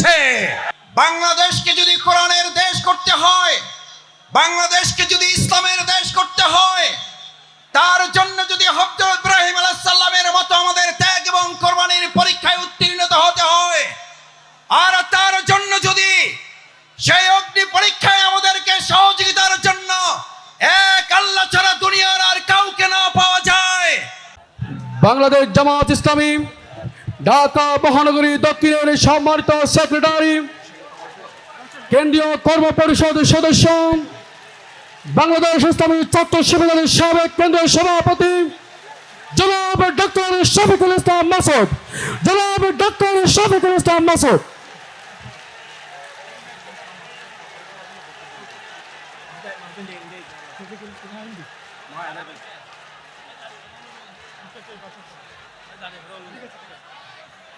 দিয়েছে বাংলাদেশকে যদি কোরআনের দেশ করতে হয় বাংলাদেশকে যদি ইসলামের দেশ করতে হয় তার জন্য যদি হজরত ইব্রাহিম আলাইসাল্লামের মতো আমাদের ত্যাগ এবং কোরবানির পরীক্ষায় উত্তীর্ণ হতে হয় আর তার জন্য যদি সেই অগ্নি পরীক্ষায় আমাদেরকে সহযোগিতার জন্য এক আল্লাহ ছাড়া দুনিয়ার আর কাউকে না পাওয়া যায়। বাংলাদেশ জামাত ইসলামী ঢাকা মহানগরী দক্ষিণের সম্মানিত সেক্রেটারি, কেন্দ্রীয় কর্ম পরিষদের সদস্য, বাংলাদেশ ইসলামী ছাত্র শিবিরের সাবেক কেন্দ্রীয় সভাপতি, জনাব ডক্টর শফিকুল ইসলাম মাসুদ। জনাব ডক্টর শফিকুল ইসলাম মাসুদ।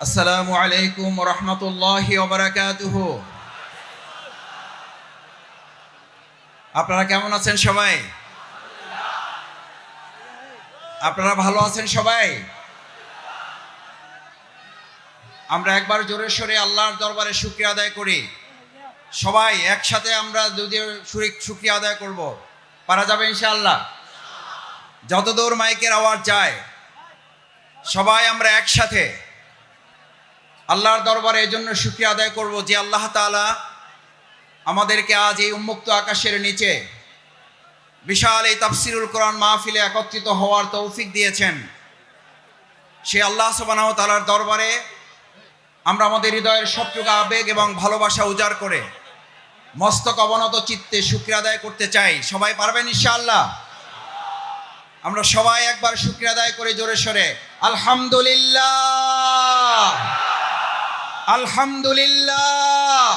আসসালামু আলাইকুম রহমতুল্লাহি আপনারা কেমন আছেন সবাই? আপনারা ভালো আছেন সবাই? আমরা একবার জোরে সোরে আল্লাহর দরবারে শুক্রিয়া আদায় করি। সবাই একসাথে আমরা দুদিন শুক্রিয়া আদায় করব। পারা যাবে ইনশাআল্লাহ। যতদূর মাইকের আওয়াজ যায়, সবাই আমরা একসাথে আল্লাহর দরবারে এই জন্য শুক্রিয়া আদায় করব যে আল্লাহ তাআলা আমাদেরকে আজ এই উন্মুক্ত আকাশের নিচে বিশাল এই তাফসিরুল কোরআন মাহফিলে একত্রিত হওয়ার তৌফিক দিয়েছেন। সে আল্লাহ সুবহানাহু ওয়া তাআলার দরবারে আমরা আমাদের হৃদয়ের সবটুকু আবেগ এবং ভালোবাসা উজাড় করে মস্তক অবনত চিত্তে শুক্রিয়া আদায় করতে চাই সবাই পারবেন ইনশাআল্লাহ আমরা সবাই একবার শুক্রিয়া আদায় করে জোরে সরে আলহামদুলিল্লাহ আলহামদুলিল্লাহ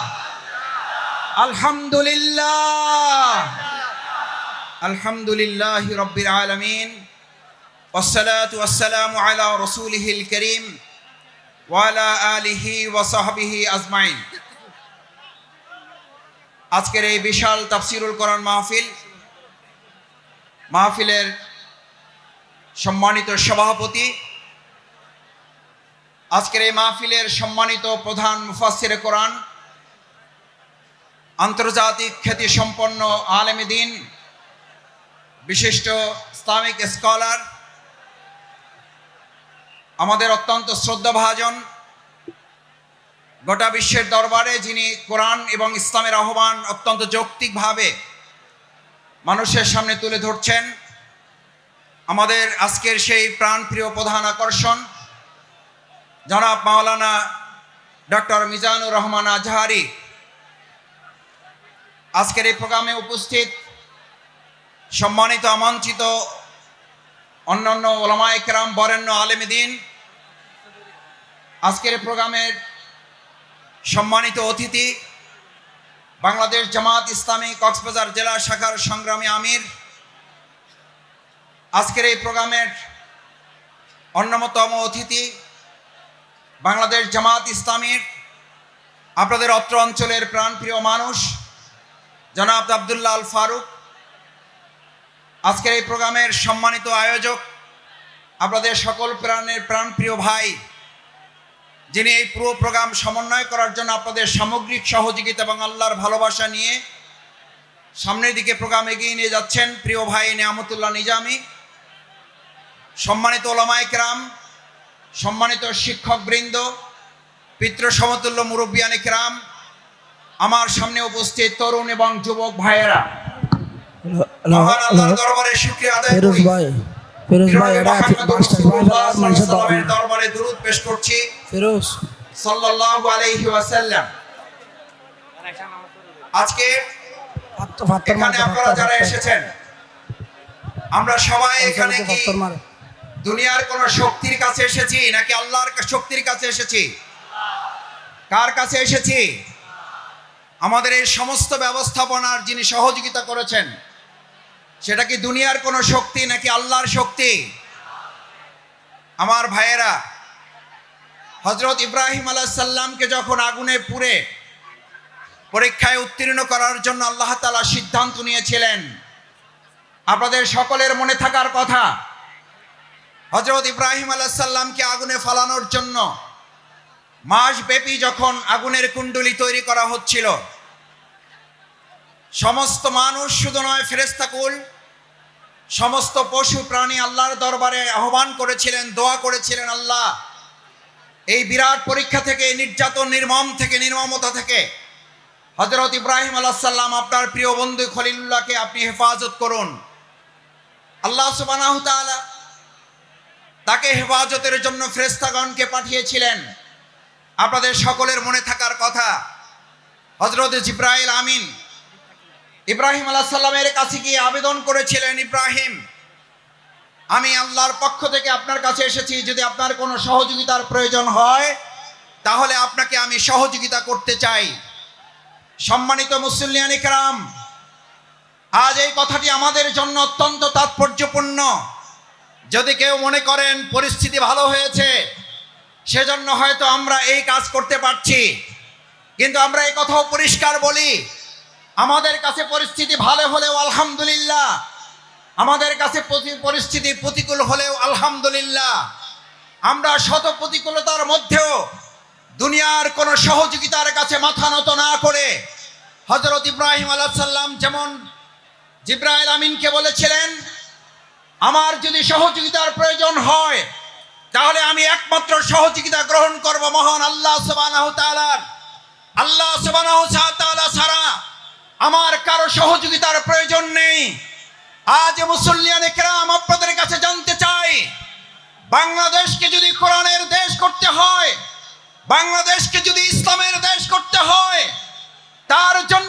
আলহামদুলিল্লাহ আলহামদুলিল্লাহ রব্বিল আলামিন والصلاة والسلام على رسوله الكريم ওয়ালা আলিহি আজমাইন। আজকের এই বিশাল তাফসিরুল করন মাহফিল, মাহফিলের সম্মানিত সভাপতি, আজকের এই মাহফিলের সম্মানিত প্রধান মুফাসির কোরআন, আন্তর্জাতিক খ্যাতি সম্পন্ন আলেমদিন বিশিষ্ট ইসলামিক স্কলার আমাদের অত্যন্ত শ্রদ্ধাভাজন গোটা বিশ্বের দরবারে যিনি কোরআন এবং ইসলামের আহ্বান অত্যন্ত যৌক্তিকভাবে মানুষের সামনে তুলে ধরছেন, আমাদের আজকের সেই প্রাণপ্রিয় প্রধান আকর্ষণ, জনাব মাওলানা ডক্টর মিজানুর রহমান আজহারি। আজকের এই প্রোগ্রামে উপস্থিত সম্মানিত, আমন্ত্রিত অন্যান্য ওলামা একরাম বরেণ্য আলেমদিন আজকের প্রোগ্রামের সম্মানিত অতিথি বাংলাদেশ জামাত ইসলামী কক্সবাজার জেলা শাখার সংগ্রামী আমির। আজকের এই প্রোগ্রামের অন্যতম অতিথি বাংলাদেশ জামাত ইসলামীর আপনাদের অত্র অঞ্চলের প্রাণপ্রিয় মানুষ, জনাব আবদুল্লাহ আল ফারুক। আজকের এই প্রোগ্রামের সম্মানিত আয়োজক আপনাদের সকল প্রাণের প্রাণপ্রিয় ভাই যিনি এই পুরো প্রোগ্রাম সমন্বয় করার জন্য আপনাদের সামগ্রিক সহযোগিতা এবং আল্লাহর ভালোবাসা নিয়ে সামনের দিকে প্রোগ্রাম এগিয়ে নিয়ে যাচ্ছেন প্রিয় ভাই নিয়ামতুল্লাহ নিজামি। সম্মানিত ওলামাইকরাম সম্মানিত শিক্ষকবৃন্দ পিতৃ সমতুল্য মুরব্বিয়ান ইকরাম আমার সামনে উপস্থিত তরুণ এবং যুবক ভাইয়েরা। দরবারে শুকরিয়া আদায় ফিরোজ ভাই ফিরোজ ভাই এটা মাস্টার ভাই মানুষের দরুদ পেশ করছি। ফিরোজ। সাল্লাল্লাহু আলাইহি ওয়াসাল্লাম। আজকে এখানে আপনারা যারা এসেছেন আমরা সবাই এখানে কি দুনিয়ার কোন শক্তির কাছে এসেছি নাকি আল্লাহর শক্তির কাছে এসেছি? কার কাছে এসেছি? আমাদের এই সমস্ত ব্যবস্থাপনার যিনি সহযোগিতা করেছেন সেটা কি দুনিয়ার কোন শক্তি নাকি আল্লাহর শক্তি? আমার ভাইয়েরা হজরত ইব্রাহিম আলাহিসাল্লামকে যখন আগুনে পুড়ে পরীক্ষায় উত্তীর্ণ করার জন্য আল্লাহ তালা সিদ্ধান্ত নিয়েছিলেন, আপনাদের সকলের মনে থাকার কথা হজরত ইব্রাহিম আলাহিসাল্লামকে আগুনে ফালানোর জন্য মাসব্যাপী যখন আগুনের কুণ্ডলি তৈরি করা হচ্ছিল, সমস্ত মানুষ শুধু নয় ফেরেস্তাকুল সমস্ত পশু প্রাণী আল্লাহর দরবারে আহ্বান করেছিলেন, দোয়া করেছিলেন আল্লাহ এই বিরাট পরীক্ষা থেকে, নির্যাতন, নির্মম থেকে, নির্মমতা থেকে হজরত ইব্রাহিম আলাহিসাল্লাম আপনার প্রিয় বন্ধু খলিলুল্লাহকে আপনি হেফাজত করুন। আল্লাহ তাআলা তাকে হেফাজতের জন্য ফ্রেস্তাগণকে পাঠিয়েছিলেন। আপনাদের সকলের মনে থাকার কথা হজরত জিব্রাইল আমিন ইব্রাহিম আলাহ সাল্লামের কাছে গিয়ে আবেদন করেছিলেন, ইব্রাহিম আমি আল্লাহর পক্ষ থেকে আপনার কাছে এসেছি, যদি আপনার কোনো সহযোগিতার প্রয়োজন হয়, তাহলে আপনাকে আমি সহযোগিতা করতে চাই। সম্মানিত মুসল্লিয়ান ইকরাম আজ এই কথাটি আমাদের জন্য অত্যন্ত তাৎপর্যপূর্ণ। যদি কেউ মনে করেন পরিস্থিতি ভালো হয়েছে, সেজন্য হয়তো আমরা এই কাজ করতে পারছি। কিন্তু আমরা এই কথাও পরিষ্কার বলি, আমাদের কাছে পরিস্থিতি ভালো হলেও আলহামদুলিল্লাহ আমাদের কাছে পরিস্থিতি প্রতিকূল হলেও আলহামদুলিল্লাহ। আমরা শত প্রতিকূলতার মধ্যেও দুনিয়ার কোনো সহযোগিতার কাছে মাথা নত না করে হজরত ইব্রাহিম আলাহ সাল্লাম যেমন জিব্রাইল আমিনকে বলেছিলেন, আমার যদি সহযোগিতার প্রয়োজন হয়, তাহলে আমি একমাত্র সহযোগিতা গ্রহণ করব মহান আল্লাহ সুবহানাহু তাআলার আল্লাহ সুবহানাহু তাআলা ছাড়া আমার কারও সহযোগিতার প্রয়োজন নেই। আজ মুসল্লিয়ান কেরাম আপনাদের কাছে জানতে চাই, বাংলাদেশকে যদি কোরআনের দেশ করতে হয়, বাংলাদেশকে যদি ইসলামের দেশ করতে হয়, তার জন্য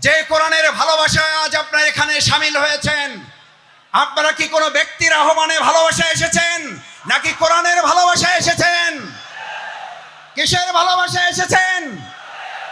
যে কোরআনের ভালোবাসায় আজ আপনারা এখানে সামিল হয়েছেন। আপনারা কি কোনো ব্যক্তির আহ্বানে ভালোবাসা এসেছেন? নাকি কোরআনের ভালোবাসা এসেছেন? কিসের ভালোবাসা এসেছেন?